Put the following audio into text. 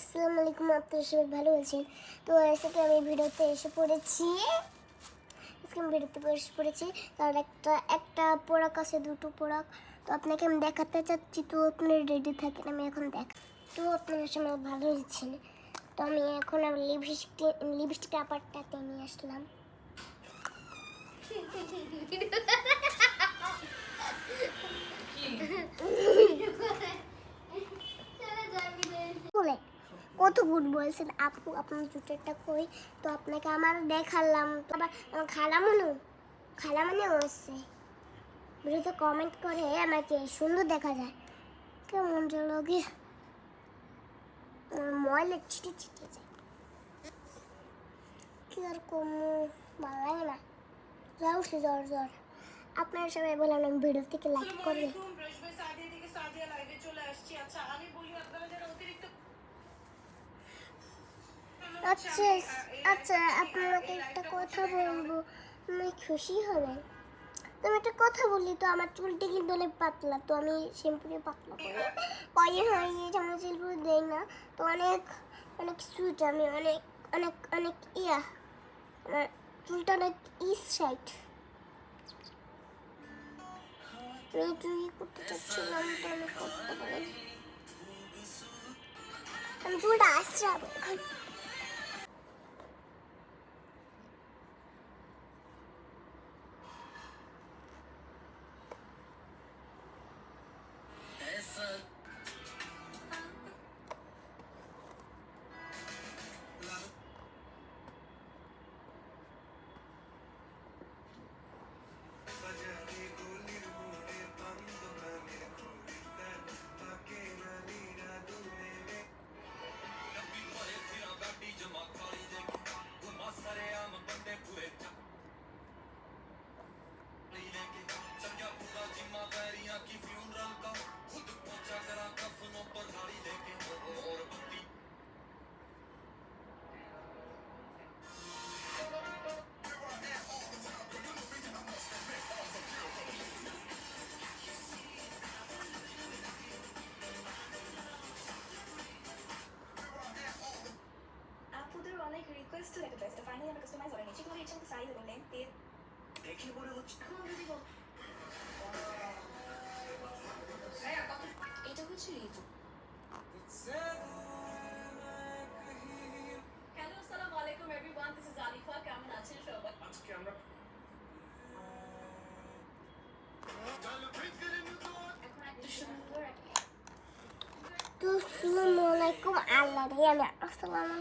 আসসালামু আলাইকুম সবাই ভালো আছেন? তো আজকে আমি ভিডিওতে এসে পড়েছি। আজকে আমি ভিডিওতে এসে পড়েছি তার একটা একটা পোড়াক আছে, দুটো পোড়াক। তো আপনাকে আমি দেখাতে চাচ্ছি, তো আপনি রেডি থাকেন, আমি এখন দেখ তো আপনার সময় ভালো হচ্ছে তো আমি এখন আমার লিপস্টিক লিপস্টিক নিয়ে আসলাম। কত গুড বলছেন। আপু আপনার জুটেরটা কই? তো আপনাকে আমার দেখালাম। তো আবার আমার খালামনু খালামনিও আসছে ভিডিওতে কমেন্ট করে আমাকে সুন্দর দেখা যায়। কেমন লাগে। ময়লা ছিটে ছিটে যায়। কি আর কম ভালো লাগে না। জ্বর উঠছে জ্বর জ্বর। আপনারা সবাই বললাম ভিডিও থেকে লাইক করবে। চলে। আচ্ছা, আমি বলি আচ্ছা আচ্ছা আপনাকে একটা কথা বলব। আমি খুশি হবেন তো আমি একটা কথা বলি তো, আমার চুলটি কিন্তু অনেক পাতলা, তো আমি শ্যাম্পু দিয়ে পাতলা করি কয়েন হয়ে যেমন শ্যাম্পু দেই না, তো অনেক অনেক সুইট আমি অনেক অনেক অনেক ইয়া, আমার চুলটা অনেক ইস আমি একটু ইয়ে করতে চাচ্ছিলাম, তো আমি করতে পারি আমি চুলটা আসছে আপুদের অনেক রিকোয়েস্ট লেটার ড্রেসটা ফাইনালি আমরা কাস্টমাইজ করে নিয়েছি কোনো ইচ্ছা সাইজ এবং লেন্থ দিয়ে। দেখে মনে হচ্ছে। তো আসসালামু আলাইকুম আল্লাহ রে আমি আসসালামু